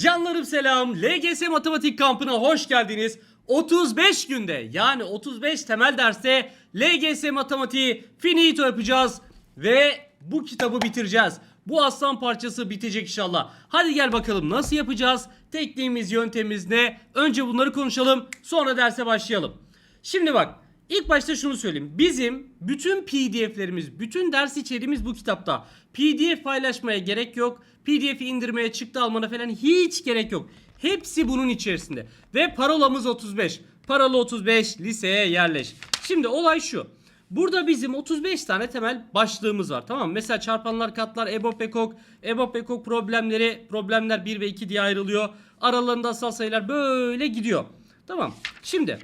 Canlarım selam. LGS Matematik Kampı'na hoş geldiniz. 35 günde yani 35 temel derste LGS Matematiği finito yapacağız ve bu kitabı bitireceğiz. Bu aslan parçası bitecek inşallah. Hadi gel bakalım nasıl yapacağız? Tekniğimiz, yöntemimiz ne? Önce bunları konuşalım, sonra derse başlayalım. Şimdi bak, ilk başta şunu söyleyeyim. Bizim bütün PDF'lerimiz, bütün ders içeriğimiz bu kitapta. PDF paylaşmaya gerek yok. PDF'i indirmeye, çıktı almana falan hiç gerek yok. Hepsi bunun içerisinde. Ve parolamız 35. Paralı 35 liseye yerleş. Şimdi olay şu. Burada bizim 35 tane temel başlığımız var tamam mı? Mesela çarpanlar, katlar, EBOB, EKOK, EBOB, EKOK problemleri, problemler 1 ve 2 diye ayrılıyor. Aralarında asal sayılar böyle gidiyor. Tamam. Şimdi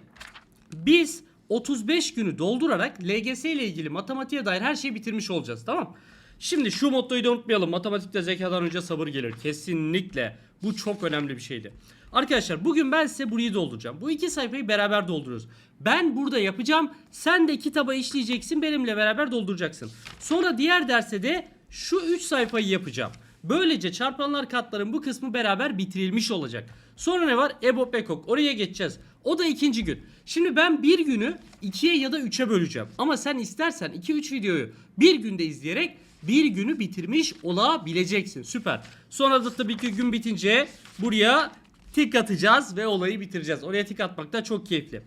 biz 35 günü doldurarak LGS ile ilgili matematiğe dair her şeyi bitirmiş olacağız tamam Şimdi şu mottoyu da unutmayalım. Matematikte zekadan önce sabır gelir. Kesinlikle. Bu çok önemli bir şeydi. Arkadaşlar bugün ben size burayı dolduracağım. Bu iki sayfayı beraber dolduruyoruz. Ben burada yapacağım. Sen de kitaba işleyeceksin. Benimle beraber dolduracaksın. Sonra diğer derste de şu 3 sayfayı yapacağım. Böylece çarpanlar katların bu kısmı beraber bitirilmiş olacak. Sonra ne var? EBOB EKOK. Oraya geçeceğiz. O da ikinci gün. Şimdi ben bir günü ikiye ya da üçe böleceğim. Ama sen istersen 2-3 videoyu bir günde izleyerek bir günü bitirmiş olabileceksin. Süper. Sonra da tabii ki gün bitince buraya tik atacağız ve olayı bitireceğiz. Oraya tik atmak da çok keyifli.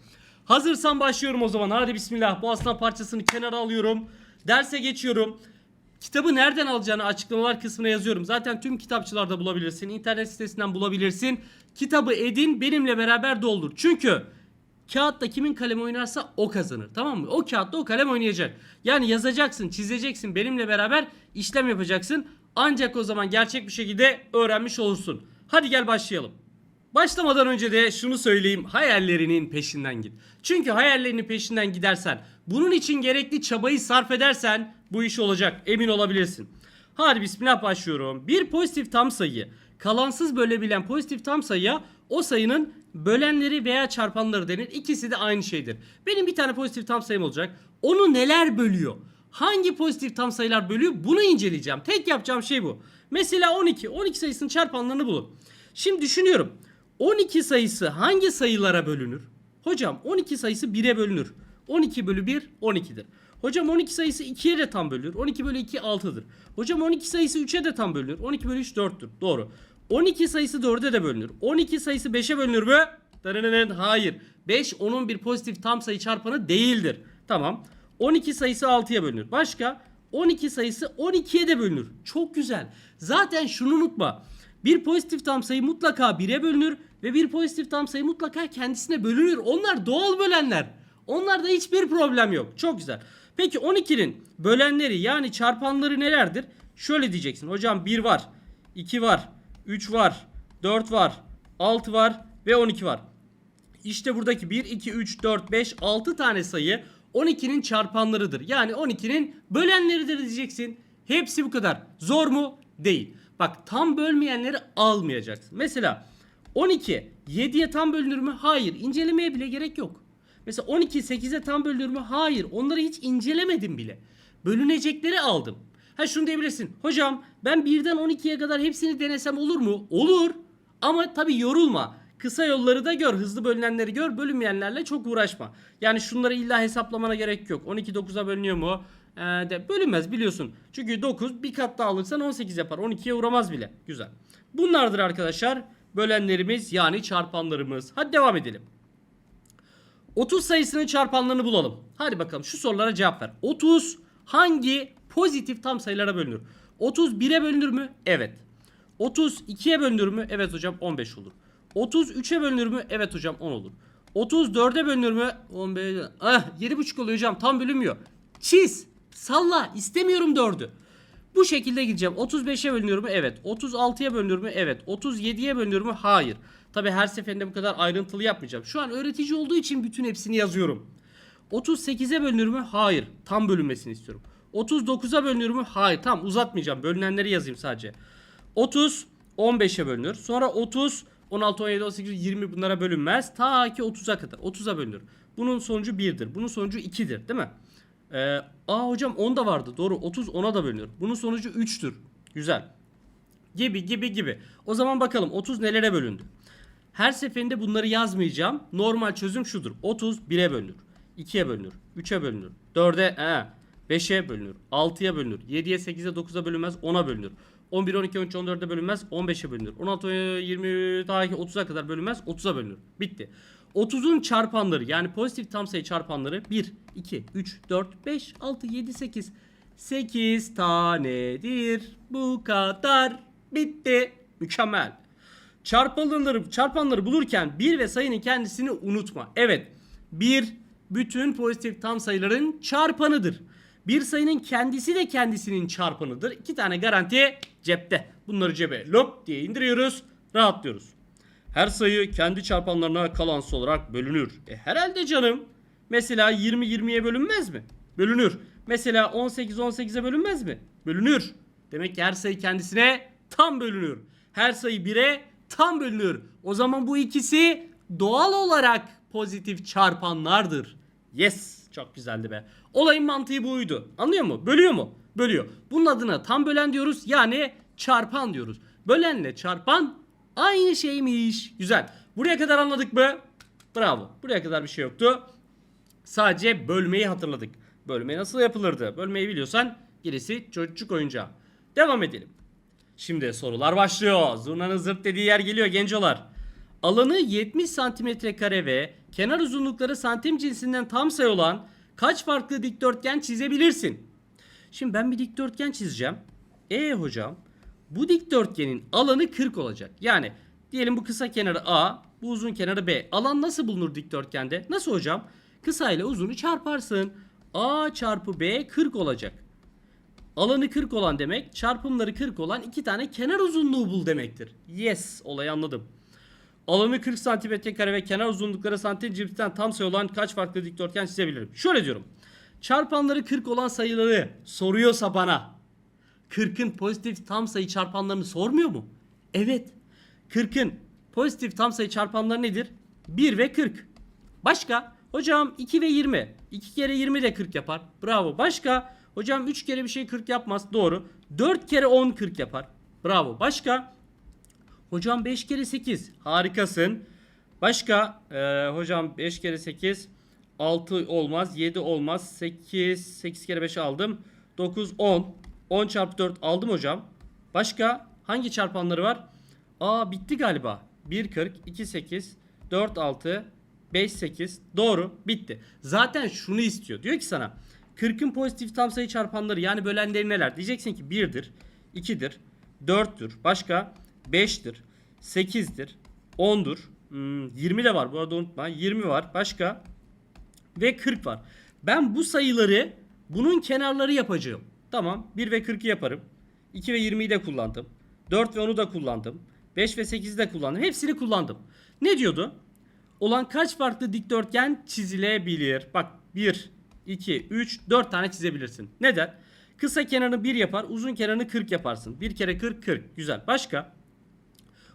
Hazırsan başlıyorum o zaman. Hadi bismillah. Bu aslan parçasını kenara alıyorum. Derse geçiyorum. Kitabı nereden alacağını açıklamalar kısmına yazıyorum. Zaten tüm kitapçılarda bulabilirsin. İnternet sitesinden bulabilirsin. Kitabı edin benimle beraber doldur. Çünkü kağıtta kimin kalemi oynarsa o kazanır. Tamam mı? O kağıtta o kalem oynayacak. Yani yazacaksın, çizeceksin, benimle beraber işlem yapacaksın. Ancak o zaman gerçek bir şekilde öğrenmiş olursun. Hadi gel başlayalım. Başlamadan önce de şunu söyleyeyim. Hayallerinin peşinden git. Çünkü hayallerinin peşinden gidersen, bunun için gerekli çabayı sarf edersen bu iş olacak. Emin olabilirsin. Hadi bismillah başlıyorum. Bir pozitif tam sayı kalansız bölebilen pozitif tam sayıya o sayının bölenleri veya çarpanları denir. İkisi de aynı şeydir. Benim bir tane pozitif tam sayım olacak. Onu neler bölüyor? Hangi pozitif tam sayılar bölüyor? Bunu inceleyeceğim. Tek yapacağım şey bu. Mesela 12. 12 sayısının çarpanlarını bulun. Şimdi düşünüyorum. 12 sayısı hangi sayılara bölünür? Hocam 12 sayısı 1'e bölünür. 12 bölü 1 12'dir. Hocam 12 sayısı 2'ye de tam bölünür. 12 bölü 2 6'dır. Hocam 12 sayısı 3'e de tam bölünür. 12 bölü 3 4'tür. Doğru. 12 sayısı 4'e de bölünür. 12 sayısı 5'e bölünür mü? Dananana, Hayır. 5 onun bir pozitif tam sayı çarpanı değildir. Tamam. 12 sayısı 6'ya bölünür. Başka? 12 sayısı 12'ye de bölünür. Çok güzel. Zaten şunu unutma. Bir pozitif tam sayı mutlaka 1'e bölünür ve bir pozitif tam sayı mutlaka kendisine bölünür. Onlar doğal bölenler. Onlarda hiçbir problem yok. Çok güzel. Peki 12'nin bölenleri yani çarpanları nelerdir? Şöyle diyeceksin. Hocam 1 var, 2 var, 3 var, 4 var, 6 var ve 12 var. İşte buradaki 1, 2, 3, 4, 5, 6 tane sayı 12'nin çarpanlarıdır. Yani 12'nin bölenleridir diyeceksin. Hepsi bu kadar. Zor mu? Değil. Bak tam bölmeyenleri almayacaksın. Mesela 12 7'ye tam bölünür mü? Hayır. İncelemeye bile gerek yok. Mesela 12 8'e tam bölünür mü? Hayır. Onları hiç incelemedim bile. Bölünecekleri aldım. Ha şunu diyebilirsin. Hocam ben 1'den 12'ye kadar hepsini denesem olur mu? Olur. Ama tabii yorulma. Kısa yolları da gör, hızlı bölünenleri gör, bölünmeyenlerle çok uğraşma. Yani şunları illa hesaplamana gerek yok. 12 9'a bölünüyor mu? Ee, de bölünmez biliyorsun. Çünkü 9 bir kat daha alırsan 18 yapar. 12'ye uğramaz bile. Güzel. Bunlardır arkadaşlar. Bölenlerimiz yani çarpanlarımız. Hadi devam edelim. 30 sayısının çarpanlarını bulalım. Hadi bakalım şu sorulara cevap ver. 30 hangi pozitif tam sayılara bölünür? 30 1'e bölünür mü? Evet. 30 2'ye bölünür mü? Evet hocam 15 olur. 30 3'e bölünür mü? Evet hocam 10 olur. 30 4'e bölünür mü? 15. Ah 7,5 oluyor hocam tam bölünmüyor. Çiz. Salla. istemiyorum 4'ü. Bu şekilde gideceğim. 35'e bölünür mü? Evet. 36'ya bölünür mü? Evet. 37'ye bölünür mü? Hayır. Tabi her seferinde bu kadar ayrıntılı yapmayacağım. Şu an öğretici olduğu için bütün hepsini yazıyorum. 38'e bölünür mü? Hayır. Tam bölünmesini istiyorum. 39'a bölünür mü? Hayır. Tam uzatmayacağım. Bölünenleri yazayım sadece. 30 15'e bölünür. Sonra 30 16, 17, 18, 20 bunlara bölünmez. Ta ki 30'a kadar. 30'a bölünür. Bunun sonucu 1'dir. Bunun sonucu 2'dir. Değil mi? Ee, aa hocam 10 da vardı. Doğru. 30 10'a da bölünür. Bunun sonucu 3'tür. Güzel. Gibi gibi gibi. O zaman bakalım 30 nelere bölündü? Her seferinde bunları yazmayacağım. Normal çözüm şudur. 30 1'e bölünür. 2'ye bölünür. 3'e bölünür. 4'e, he, 5'e bölünür. 6'ya bölünür. 7'ye, 8'e, 9'a bölünmez. 10'a bölünür. 11, 12, 13, 14'e bölünmez. 15'e bölünür. 16, 20, daha 30'a kadar bölünmez. 30'a bölünür. Bitti. 30'un çarpanları yani pozitif tam sayı çarpanları 1, 2, 3, 4, 5, 6, 7, 8. 8 tanedir. Bu kadar. Bitti. Mükemmel. Çarpanları, çarpanları bulurken bir ve sayının kendisini unutma. Evet. Bir bütün pozitif tam sayıların çarpanıdır. Bir sayının kendisi de kendisinin çarpanıdır. İki tane garanti cepte. Bunları cebe lop diye indiriyoruz. Rahatlıyoruz. Her sayı kendi çarpanlarına kalansız olarak bölünür. E herhalde canım. Mesela 20 20'ye bölünmez mi? Bölünür. Mesela 18 18'e bölünmez mi? Bölünür. Demek ki her sayı kendisine tam bölünür. Her sayı 1'e tam bölünür. O zaman bu ikisi doğal olarak pozitif çarpanlardır. Yes. Çok güzeldi be. Olayın mantığı buydu. Anlıyor mu? Bölüyor mu? Bölüyor. Bunun adına tam bölen diyoruz. Yani çarpan diyoruz. Bölenle çarpan aynı şeymiş. Güzel. Buraya kadar anladık mı? Bravo. Buraya kadar bir şey yoktu. Sadece bölmeyi hatırladık. Bölme nasıl yapılırdı? Bölmeyi biliyorsan gerisi çocuk oyuncağı. Devam edelim. Şimdi sorular başlıyor. Zurnanın zırt dediği yer geliyor gencolar. Alanı 70 santimetre kare ve kenar uzunlukları santim cinsinden tam sayı olan kaç farklı dikdörtgen çizebilirsin? Şimdi ben bir dikdörtgen çizeceğim. E hocam bu dikdörtgenin alanı 40 olacak. Yani diyelim bu kısa kenarı A, bu uzun kenarı B. Alan nasıl bulunur dikdörtgende? Nasıl hocam? Kısa ile uzunu çarparsın. A çarpı B 40 olacak. Alanı 40 olan demek çarpımları 40 olan iki tane kenar uzunluğu bul demektir. Yes olayı anladım. Alanı 40 santimetre kare ve kenar uzunlukları santim cinsinden tam sayı olan kaç farklı dikdörtgen çizebilirim? Şöyle diyorum. Çarpanları 40 olan sayıları soruyorsa bana 40'ın pozitif tam sayı çarpanlarını sormuyor mu? Evet. 40'ın pozitif tam sayı çarpanları nedir? 1 ve 40. Başka? Hocam 2 ve 20. 2 kere 20 de 40 yapar. Bravo. Başka? Hocam 3 kere bir şey 40 yapmaz. Doğru. 4 kere 10 40 yapar. Bravo. Başka? Hocam 5 kere 8. Harikasın. Başka? Ee, hocam 5 kere 8. 6 olmaz. 7 olmaz. 8. 8 kere 5 aldım. 9, 10. 10 çarpı 4 aldım hocam. Başka? Hangi çarpanları var? Aa bitti galiba. 1, 40, 2, 8, 4, 6, 5, 8. Doğru. Bitti. Zaten şunu istiyor. Diyor ki sana 40'ın pozitif tam sayı çarpanları yani bölenleri neler? Diyeceksin ki 1'dir, 2'dir, 4'tür. Başka? 5'tir, 8'dir, 10'dur. Hmm, 20 de var bu arada unutma. 20 var. Başka? Ve 40 var. Ben bu sayıları bunun kenarları yapacağım. Tamam. 1 ve 40'ı yaparım. 2 ve 20'yi de kullandım. 4 ve 10'u da kullandım. 5 ve 8'i de kullandım. Hepsini kullandım. Ne diyordu? Olan kaç farklı dikdörtgen çizilebilir? Bak 1, 2, 3, 4 tane çizebilirsin. Neden? Kısa kenarını 1 yapar, uzun kenarını 40 yaparsın. 1 kere 40, 40. Güzel. Başka?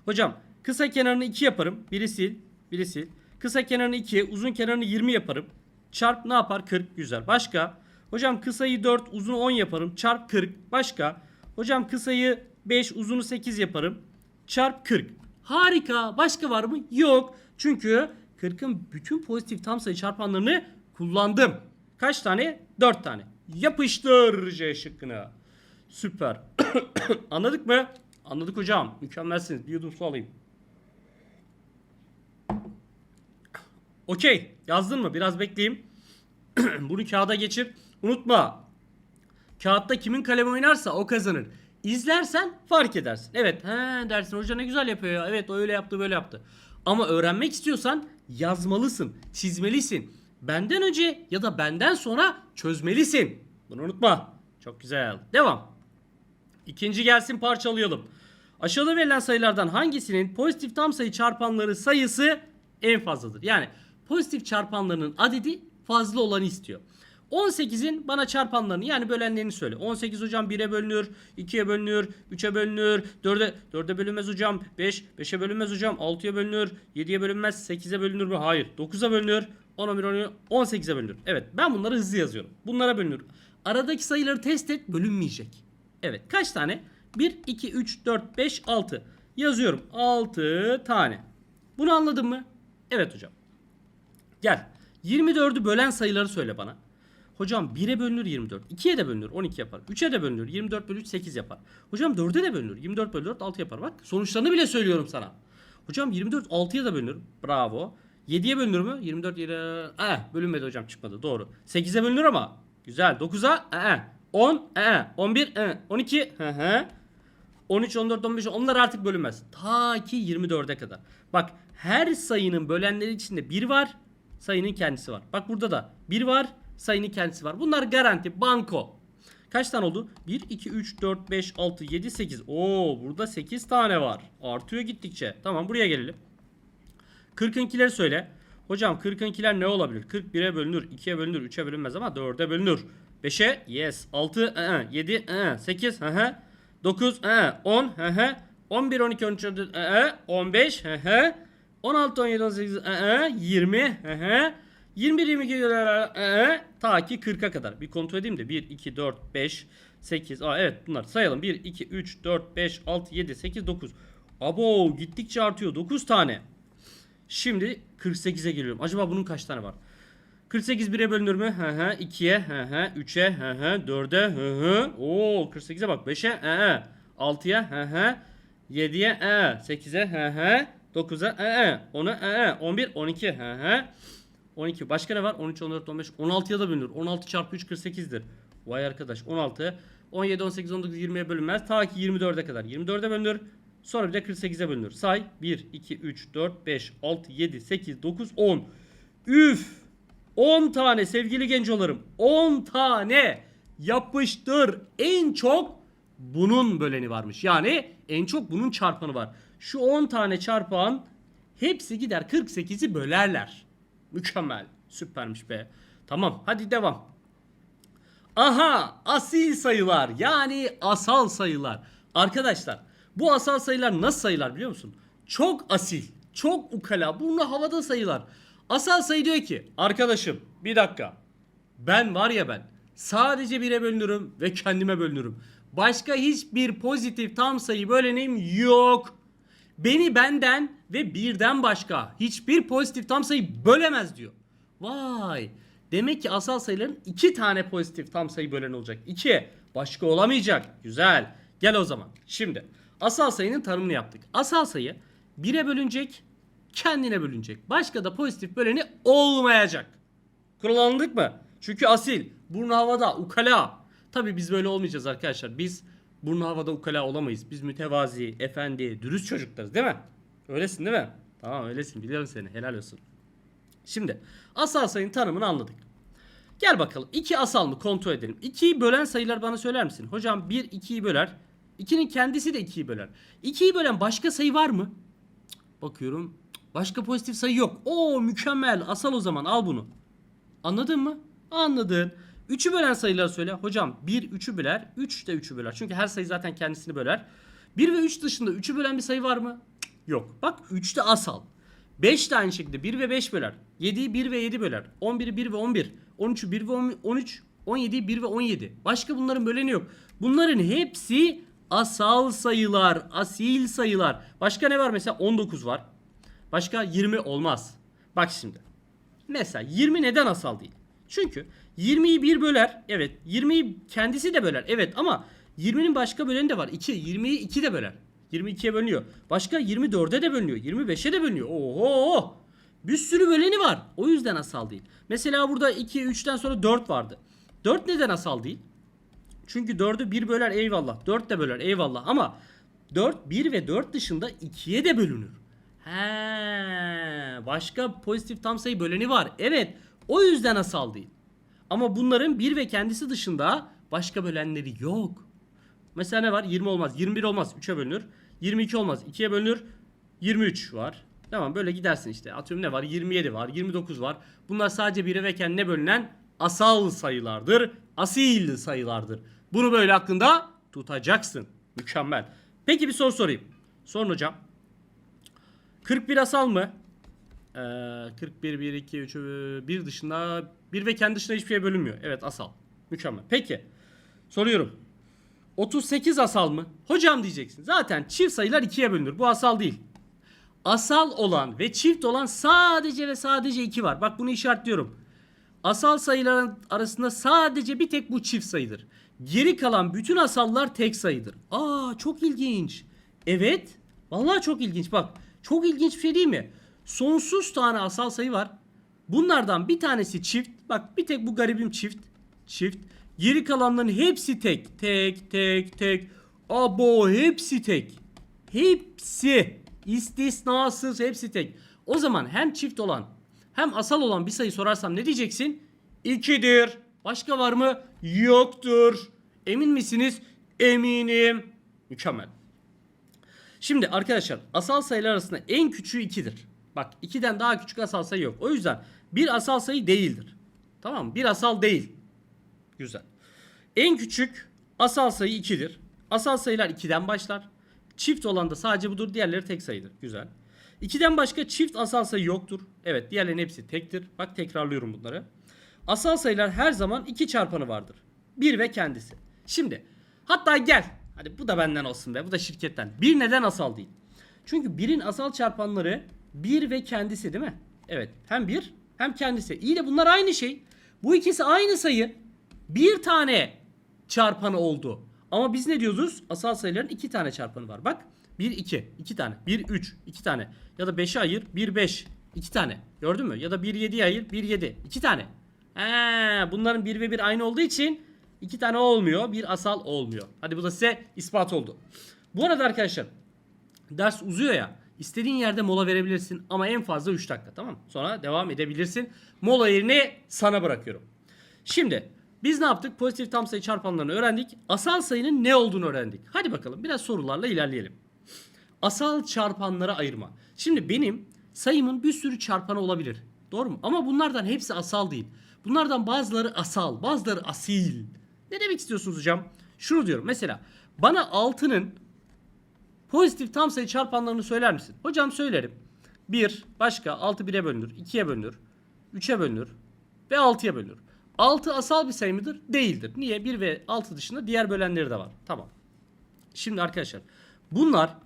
Hocam kısa kenarını 2 yaparım. Biri sil, biri sil. Kısa kenarını 2, uzun kenarını 20 yaparım. Çarp ne yapar? 40. Güzel. Başka? Hocam kısayı 4, uzun 10 yaparım. Çarp 40. Başka? Hocam kısayı 5, uzunu 8 yaparım. Çarp 40. Harika. Başka var mı? Yok. Çünkü 40'ın bütün pozitif tam sayı çarpanlarını kullandım. Kaç tane? 4 tane. Yapıştır C şıkkını. Süper. Anladık mı? Anladık hocam. Mükemmelsiniz. Bir yudum su alayım. Okey. Yazdın mı? Biraz bekleyeyim. Bunu kağıda geçir. Unutma. Kağıtta kimin kalemi oynarsa o kazanır. İzlersen fark edersin. Evet he dersin hoca ne güzel yapıyor ya. Evet o öyle yaptı böyle yaptı. Ama öğrenmek istiyorsan yazmalısın, çizmelisin. Benden önce ya da benden sonra çözmelisin. Bunu unutma. Çok güzel. Devam. İkinci gelsin parçalayalım. Aşağıda verilen sayılardan hangisinin pozitif tam sayı çarpanları sayısı en fazladır? Yani pozitif çarpanlarının adedi fazla olanı istiyor. 18'in bana çarpanlarını yani bölenlerini söyle. 18 hocam 1'e bölünür, 2'ye bölünür, 3'e bölünür, 4'e 4'e bölünmez hocam, 5 5'e bölünmez hocam, 6'ya bölünür, 7'ye bölünmez, 8'e bölünür mü? Hayır. 9'a bölünür, 10'a 11, 12, 18'e bölünür. Evet ben bunları hızlı yazıyorum. Bunlara bölünür. Aradaki sayıları test et bölünmeyecek. Evet kaç tane? 1, 2, 3, 4, 5, 6. Yazıyorum. 6 tane. Bunu anladın mı? Evet hocam. Gel. 24'ü bölen sayıları söyle bana. Hocam 1'e bölünür 24. 2'ye de bölünür 12 yapar. 3'e de bölünür 24 bölü 3 8 yapar. Hocam 4'e de bölünür 24 bölü 4 6 yapar. Bak sonuçlarını bile söylüyorum sana. Hocam 24 6'ya da bölünür. Bravo. 7'ye bölünür mü? 24 7'ye eh, bölünmedi hocam çıkmadı. Doğru. 8'e bölünür ama. Güzel. 9'a eh, 10 eh, 11 eh, 12 hı hı. 13, 14, 15 onlar artık bölünmez. Ta ki 24'e kadar. Bak her sayının bölenleri içinde 1 var. Sayının kendisi var. Bak burada da 1 var. Sayının kendisi var. Bunlar garanti. Banko. Kaç tane oldu? 1, 2, 3, 4, 5, 6, 7, 8. Oo burada 8 tane var. Artıyor gittikçe. Tamam buraya gelelim. 40'ınkileri söyle. Hocam 40'ınkiler ne olabilir? 40 1'e bölünür, 2'ye bölünür, 3'e bölünmez ama 4'e bölünür. 5'e yes, 6, ı, 7, ı, 8, hı hı. 9, ı, 10, hı hı. 11, 12, 13, 14, ı, 15, hı hı. 16, 17, 18, ı, 20, hı hı. 21, 22, ı, ı, ta ki 40'a kadar. Bir kontrol edeyim de 1, 2, 4, 5, 8. Aa evet bunlar sayalım. 1, 2, 3, 4, 5, 6, 7, 8, 9. Abo gittikçe artıyor. 9 tane. Şimdi 48'e geliyorum. Acaba bunun kaç tane var? 48 1'e bölünür mü? Hı hı. 2'ye, hı hı. 3'e, hı hı. 4'e, hı hı. Oo 48'e bak. 5'e, hı hı. 6'ya, hı hı. 7'ye, hı. 8'e, hı hı. 9'a, hı hı. 10'a, hı hı. 11, 12, hı hı. 12. Başka ne var? 13, 14, 15. 16'ya da bölünür. 16 çarpı 3 48'dir. Vay arkadaş. 16. 17, 18, 19, 20'ye bölünmez. Ta ki 24'e kadar. 24'e bölünür. Sonra bir de 48'e bölünür. Say. 1, 2, 3, 4, 5, 6, 7, 8, 9, 10. Üf. 10 tane sevgili gencolarım. 10 tane. Yapıştır. En çok bunun böleni varmış. Yani en çok bunun çarpanı var. Şu 10 tane çarpan hepsi gider 48'i bölerler. Mükemmel. Süpermiş be. Tamam hadi devam. Aha asil sayılar yani asal sayılar. Arkadaşlar bu asal sayılar nasıl sayılar biliyor musun? Çok asil, çok ukala, burnu havada sayılar. Asal sayı diyor ki arkadaşım bir dakika ben var ya ben sadece bire bölünürüm ve kendime bölünürüm. Başka hiçbir pozitif tam sayı bölenim yok. Beni benden ve birden başka hiçbir pozitif tam sayı bölemez diyor. Vay. Demek ki asal sayıların iki tane pozitif tam sayı bölen olacak. İki. Başka olamayacak. Güzel. Gel o zaman. Şimdi asal sayının tanımını yaptık. Asal sayı 1'e bölünecek, kendine bölünecek. Başka da pozitif böleni olmayacak. Kural anladık mı? Çünkü asil, burnu havada, ukala. Tabi biz böyle olmayacağız arkadaşlar. Biz burnu havada ukala olamayız. Biz mütevazi, efendi, dürüst çocuklarız değil mi? Öylesin değil mi? Tamam öylesin biliyorum seni. Helal olsun. Şimdi asal sayının tanımını anladık. Gel bakalım 2 asal mı kontrol edelim. 2'yi bölen sayılar bana söyler misin? Hocam 1 2'yi böler. 2'nin kendisi de 2'yi böler. 2'yi bölen başka sayı var mı? Bakıyorum. Başka pozitif sayı yok. Oo mükemmel. Asal o zaman al bunu. Anladın mı? Anladın. 3'ü bölen sayıları söyle. Hocam 1 3'ü böler. 3 de 3'ü böler. Çünkü her sayı zaten kendisini böler. 1 ve 3 dışında 3'ü bölen bir sayı var mı? Yok. Bak 3 de asal. 5 de aynı şekilde 1 ve 5 böler. 7'yi 1 ve 7 böler. 11'i 1 ve 11. 13'ü 1 ve 13. 17'yi 1 ve 17. Başka bunların böleni yok. Bunların hepsi asal sayılar, asil sayılar. Başka ne var mesela? 19 var. Başka 20 olmaz. Bak şimdi. Mesela 20 neden asal değil? Çünkü 20'yi 1 böler. Evet. 20'yi kendisi de böler. Evet ama 20'nin başka böleni de var. 2. 20'yi 2 de böler. 22'ye bölünüyor. Başka 24'e de bölünüyor. 25'e de bölünüyor. Oho! Bir sürü böleni var. O yüzden asal değil. Mesela burada 2, 3'ten sonra 4 vardı. 4 neden asal değil? Çünkü 4'ü 1 böler eyvallah. 4 de böler eyvallah. Ama 4, 1 ve 4 dışında 2'ye de bölünür. He, başka pozitif tam sayı böleni var. Evet. O yüzden asal değil. Ama bunların 1 ve kendisi dışında başka bölenleri yok. Mesela ne var? 20 olmaz. 21 olmaz. 3'e bölünür. 22 olmaz. 2'ye bölünür. 23 var. Tamam böyle gidersin işte. Atıyorum ne var? 27 var. 29 var. Bunlar sadece 1'e ve kendine bölünen asal sayılardır. Asil sayılardır. Bunu böyle aklında tutacaksın. Mükemmel. Peki bir soru sorayım. Sorun hocam. 41 asal mı? Ee, 41, 1, 2, 3, 1 dışında 1 ve kendi dışında hiçbir şeye bölünmüyor. Evet asal. Mükemmel. Peki. Soruyorum. 38 asal mı? Hocam diyeceksin. Zaten çift sayılar ikiye bölünür. Bu asal değil. Asal olan ve çift olan sadece ve sadece 2 var. Bak bunu işaretliyorum. Asal sayıların arasında sadece bir tek bu çift sayıdır. Geri kalan bütün asallar tek sayıdır. Aa çok ilginç. Evet. Vallahi çok ilginç. Bak çok ilginç bir şey değil mi? Sonsuz tane asal sayı var. Bunlardan bir tanesi çift. Bak bir tek bu garibim çift. Çift. Geri kalanların hepsi tek. Tek tek tek. Abo hepsi tek. Hepsi istisnasız hepsi tek. O zaman hem çift olan hem asal olan bir sayı sorarsam ne diyeceksin? 2'dir. Başka var mı? Yoktur. Emin misiniz? Eminim. Mükemmel. Şimdi arkadaşlar asal sayılar arasında en küçüğü 2'dir. Bak 2'den daha küçük asal sayı yok. O yüzden bir asal sayı değildir. Tamam mı? Bir asal değil. Güzel. En küçük asal sayı 2'dir. Asal sayılar 2'den başlar. Çift olan da sadece budur. Diğerleri tek sayıdır. Güzel. 2'den başka çift asal sayı yoktur. Evet diğerlerin hepsi tektir. Bak tekrarlıyorum bunları. Asal sayılar her zaman 2 çarpanı vardır. 1 ve kendisi. Şimdi hatta gel. Hadi bu da benden olsun be. Bu da şirketten. Bir neden asal değil? Çünkü birin asal çarpanları 1 ve kendisi değil mi? Evet. Hem 1 hem kendisi. İyi de bunlar aynı şey. Bu ikisi aynı sayı. Bir tane çarpanı oldu. Ama biz ne diyoruz? Asal sayıların iki tane çarpanı var. Bak 1 2 2 tane. 1 3 2 tane. Ya da 5'e ayır 1 5 2 tane. Gördün mü? Ya da 1 7'ye ayır 1 7 2 tane. He, bunların 1 ve 1 aynı olduğu için iki tane olmuyor. Bir asal olmuyor. Hadi bu da size ispat oldu. Bu arada arkadaşlar ders uzuyor ya. İstediğin yerde mola verebilirsin ama en fazla 3 dakika tamam mı? Sonra devam edebilirsin. Mola yerini sana bırakıyorum. Şimdi biz ne yaptık? Pozitif tam sayı çarpanlarını öğrendik. Asal sayının ne olduğunu öğrendik. Hadi bakalım biraz sorularla ilerleyelim. Asal çarpanlara ayırma. Şimdi benim sayımın bir sürü çarpanı olabilir. Doğru mu? Ama bunlardan hepsi asal değil. Bunlardan bazıları asal, bazıları asil. Ne demek istiyorsunuz hocam? Şunu diyorum. Mesela bana 6'nın pozitif tam sayı çarpanlarını söyler misin? Hocam söylerim. 1 başka 6 1'e bölünür, 2'ye bölünür, 3'e bölünür ve 6'ya bölünür. 6 asal bir sayı mıdır? Değildir. Niye? 1 ve 6 dışında diğer bölenleri de var. Tamam. Şimdi arkadaşlar bunlar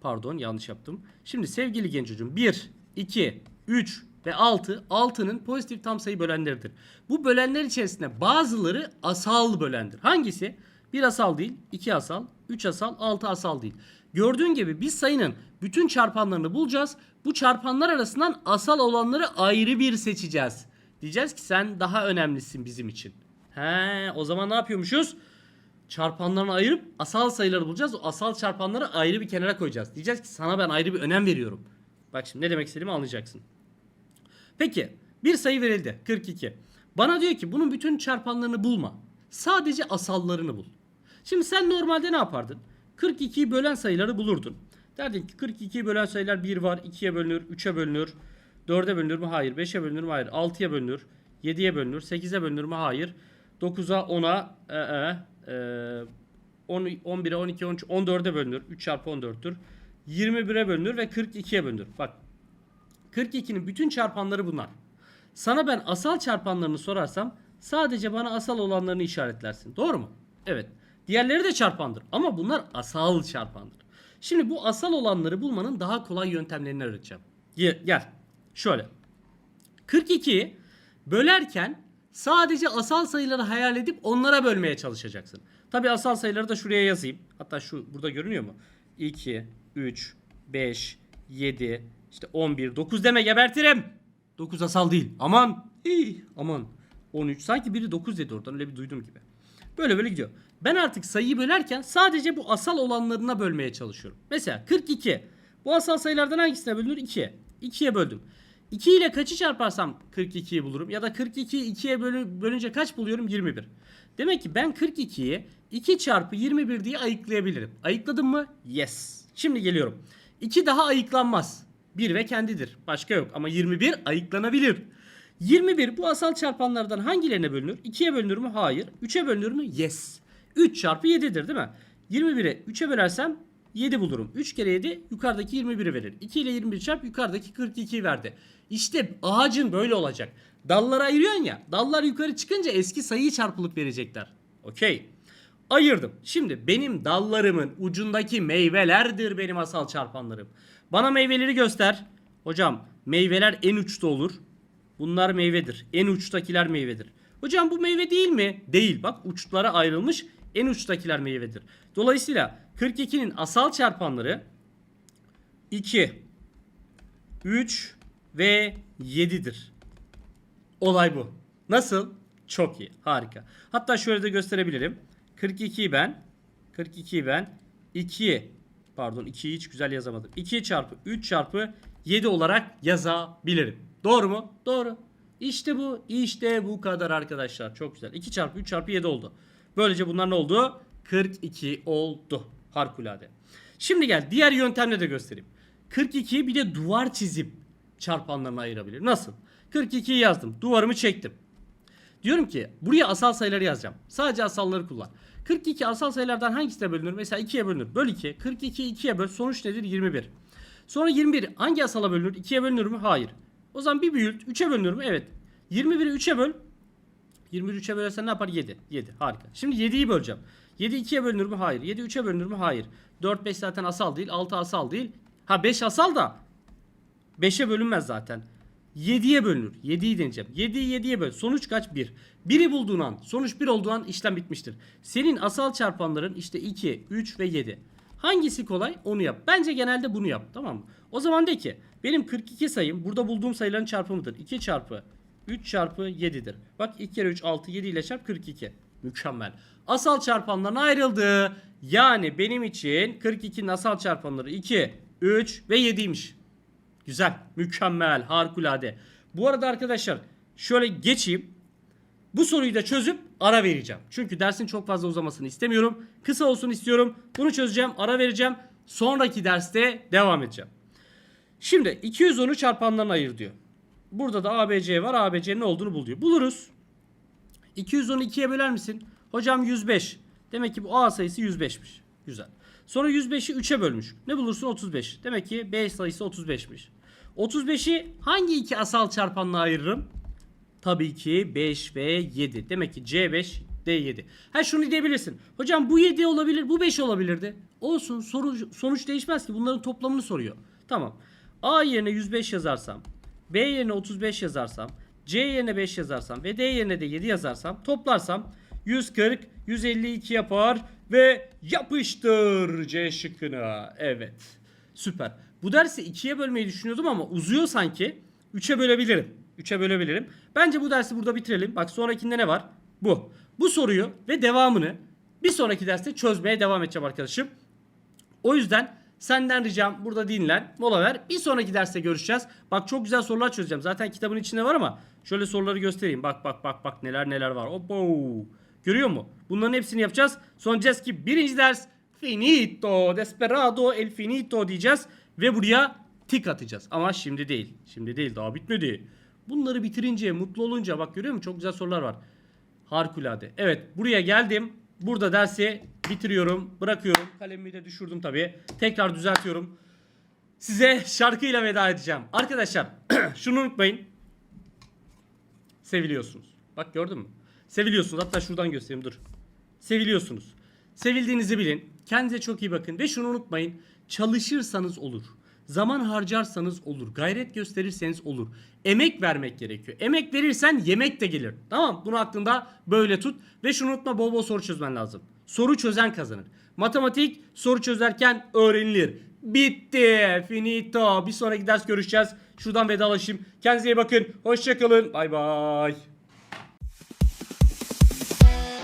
pardon yanlış yaptım. Şimdi sevgili genç çocuğum 1, 2, 3 ve 6 6'nın pozitif tam sayı bölenleridir. Bu bölenler içerisinde bazıları asal bölendir. Hangisi? 1 asal değil, 2 asal, 3 asal, 6 asal değil. Gördüğün gibi biz sayının bütün çarpanlarını bulacağız. Bu çarpanlar arasından asal olanları ayrı bir seçeceğiz. Diyeceğiz ki sen daha önemlisin bizim için. He, o zaman ne yapıyormuşuz? çarpanlarını ayırıp asal sayıları bulacağız. O asal çarpanları ayrı bir kenara koyacağız. Diyeceğiz ki sana ben ayrı bir önem veriyorum. Bak şimdi ne demek istediğimi anlayacaksın. Peki bir sayı verildi 42. Bana diyor ki bunun bütün çarpanlarını bulma. Sadece asallarını bul. Şimdi sen normalde ne yapardın? 42'yi bölen sayıları bulurdun. Derdin ki 42'yi bölen sayılar 1 var, 2'ye bölünür, 3'e bölünür, 4'e bölünür mü? Hayır. 5'e bölünür mü? Hayır. 6'ya bölünür, 7'ye bölünür, 8'e bölünür mü? Hayır. 9'a, 10'a, e, e, ee, 10, 11'e 12 13 14'e bölünür. 3 çarpı 14'tür. 21'e bölünür ve 42'ye bölünür. Bak 42'nin bütün çarpanları bunlar. Sana ben asal çarpanlarını sorarsam sadece bana asal olanlarını işaretlersin. Doğru mu? Evet. Diğerleri de çarpandır ama bunlar asal çarpandır. Şimdi bu asal olanları bulmanın daha kolay yöntemlerini öğreteceğim. Gel. gel. Şöyle. 42'yi bölerken Sadece asal sayıları hayal edip onlara bölmeye çalışacaksın. Tabi asal sayıları da şuraya yazayım. Hatta şu burada görünüyor mu? 2, 3, 5, 7, işte 11, 9 deme gebertirim. 9 asal değil. Aman. İyi, aman. 13. Sanki biri 9 dedi oradan öyle bir duydum gibi. Böyle böyle gidiyor. Ben artık sayıyı bölerken sadece bu asal olanlarına bölmeye çalışıyorum. Mesela 42. Bu asal sayılardan hangisine bölünür? 2'ye. 2'ye böldüm. 2 ile kaçı çarparsam 42'yi bulurum ya da 42'yi 2'ye bölü, bölünce kaç buluyorum? 21. Demek ki ben 42'yi 2 çarpı 21 diye ayıklayabilirim. Ayıkladım mı? Yes. Şimdi geliyorum. 2 daha ayıklanmaz. 1 ve kendidir. Başka yok ama 21 ayıklanabilir. 21 bu asal çarpanlardan hangilerine bölünür? 2'ye bölünür mü? Hayır. 3'e bölünür mü? Yes. 3 çarpı 7'dir değil mi? 21'e 3'e bölersem 7 bulurum. 3 kere 7 yukarıdaki 21'i verir. 2 ile 21 çarp yukarıdaki 42'yi verdi. İşte ağacın böyle olacak. Dallara ayırıyorsun ya. Dallar yukarı çıkınca eski sayıyı çarpılıp verecekler. Okey. ayırdım. Şimdi benim dallarımın ucundaki meyvelerdir benim asal çarpanlarım. Bana meyveleri göster. Hocam meyveler en uçta olur. Bunlar meyvedir. En uçtakiler meyvedir. Hocam bu meyve değil mi? Değil. Bak uçlara ayrılmış. En uçtakiler meyvedir. Dolayısıyla 42'nin asal çarpanları 2, 3 ve 7'dir. Olay bu. Nasıl? Çok iyi. Harika. Hatta şöyle de gösterebilirim. 42'yi ben 42'yi ben 2 pardon 2'yi hiç güzel yazamadım. 2 çarpı 3 çarpı 7 olarak yazabilirim. Doğru mu? Doğru. İşte bu. İşte bu kadar arkadaşlar. Çok güzel. 2 çarpı 3 çarpı 7 oldu. Böylece bunlar ne oldu? 42 oldu. Harikulade. Şimdi gel diğer yöntemle de göstereyim. 42'yi bir de duvar çizip çarpanlarına ayırabilirim. Nasıl? 42'yi yazdım. Duvarımı çektim. Diyorum ki buraya asal sayıları yazacağım. Sadece asalları kullan. 42 asal sayılardan hangisine bölünür? Mesela 2'ye bölünür. Böl 2. 42'yi 2'ye böl. Sonuç nedir? 21. Sonra 21 hangi asala bölünür? 2'ye bölünür mü? Hayır. O zaman bir büyült. 3'e bölünür mü? Evet. 21'i 3'e böl. 21'i 3'e bölersen ne yapar? 7. 7. Harika. Şimdi 7'yi böleceğim. 7 2'ye bölünür mü? Hayır. 7 3'e bölünür mü? Hayır. 4 5 zaten asal değil. 6 asal değil. Ha 5 asal da 5'e bölünmez zaten. 7'ye bölünür. 7'yi deneyeceğim. 7'yi 7'ye böl. Sonuç kaç? 1. 1'i bulduğun an, sonuç 1 olduğu an işlem bitmiştir. Senin asal çarpanların işte 2, 3 ve 7. Hangisi kolay? Onu yap. Bence genelde bunu yap. Tamam mı? O zaman de ki benim 42 sayım burada bulduğum sayıların çarpımıdır. 2 çarpı 3 çarpı 7'dir. Bak 2 kere 3 6 7 ile çarp 42. Mükemmel. Asal çarpanların ayrıldı. Yani benim için 42'nin asal çarpanları 2, 3 ve 7'ymiş. Güzel. Mükemmel. Harikulade. Bu arada arkadaşlar şöyle geçeyim. Bu soruyu da çözüp ara vereceğim. Çünkü dersin çok fazla uzamasını istemiyorum. Kısa olsun istiyorum. Bunu çözeceğim, ara vereceğim. Sonraki derste devam edeceğim. Şimdi 210'u çarpanlarına ayır diyor. Burada da ABC var. ABC'nin ne olduğunu bul diyor. Buluruz. 210'u 2'ye böler misin? Hocam 105. Demek ki bu A sayısı 105'miş. Güzel. Sonra 105'i 3'e bölmüş. Ne bulursun? 35. Demek ki B sayısı 35'miş. 35'i hangi iki asal çarpanla ayırırım? Tabii ki 5 ve 7. Demek ki C5 D7. Ha şunu diyebilirsin. Hocam bu 7 olabilir, bu 5 olabilirdi. Olsun soru, sonuç değişmez ki. Bunların toplamını soruyor. Tamam. A yerine 105 yazarsam, B yerine 35 yazarsam, C yerine 5 yazarsam ve D yerine de 7 yazarsam toplarsam 140, 152 yapar ve yapıştır C şıkkına. Evet. Süper. Bu dersi 2'ye bölmeyi düşünüyordum ama uzuyor sanki. 3'e bölebilirim. 3'e bölebilirim. Bence bu dersi burada bitirelim. Bak sonrakinde ne var? Bu. Bu soruyu ve devamını bir sonraki derste çözmeye devam edeceğim arkadaşım. O yüzden senden ricam burada dinlen, mola ver. Bir sonraki derste görüşeceğiz. Bak çok güzel sorular çözeceğim. Zaten kitabın içinde var ama şöyle soruları göstereyim. Bak bak bak bak neler neler var. Opo. Görüyor mu? Bunların hepsini yapacağız. Sonra diyeceğiz ki birinci ders finito, desperado, el finito diyeceğiz. Ve buraya tik atacağız. Ama şimdi değil. Şimdi değil daha bitmedi. Bunları bitirince, mutlu olunca bak görüyor musun? Çok güzel sorular var. Harikulade. Evet buraya geldim. Burada dersi bitiriyorum. Bırakıyorum. Kalemimi de düşürdüm tabii. Tekrar düzeltiyorum. Size şarkıyla veda edeceğim. Arkadaşlar şunu unutmayın. Seviliyorsunuz. Bak gördün mü? Seviliyorsunuz. Hatta şuradan göstereyim dur. Seviliyorsunuz. Sevildiğinizi bilin. Kendinize çok iyi bakın. Ve şunu unutmayın. Çalışırsanız olur. Zaman harcarsanız olur. Gayret gösterirseniz olur. Emek vermek gerekiyor. Emek verirsen yemek de gelir. Tamam Bunu aklında böyle tut. Ve şunu unutma bol bol soru çözmen lazım. Soru çözen kazanır. Matematik soru çözerken öğrenilir. Bitti. Finito. Bir sonraki ders görüşeceğiz. Şuradan vedalaşayım. Kendinize iyi bakın. Hoşçakalın. Bay bay.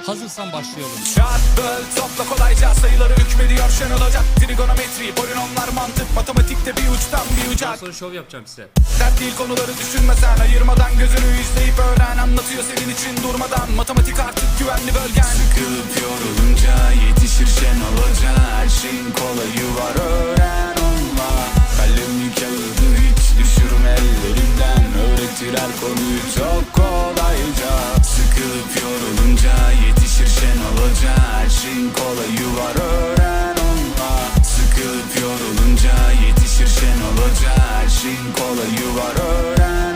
Hazırsan başlayalım. Çarp, böl, topla kolayca sayıları hükmediyor şen olacak. Trigonometri, polinomlar, mantık, matematikte bir uçtan bir uca. Daha sonra şov yapacağım size. Dert değil konuları düşünmesen ayırmadan gözünü izleyip öğren anlatıyor senin için durmadan. Matematik artık güvenli bölgen. Sıkılıp yorulunca yetişir şen olacak. Her şeyin kolayı var öğren onunla. Kalem kağıdın Düşürüm ellerimden öğretir her konuyu çok kolayca. Sıkılıp yorulunca yetişir şen olunca Her şeyin kolayı var öğren onunla. Sıkılıp yorulunca yetişir şen olunca Her şeyin kolayı var öğren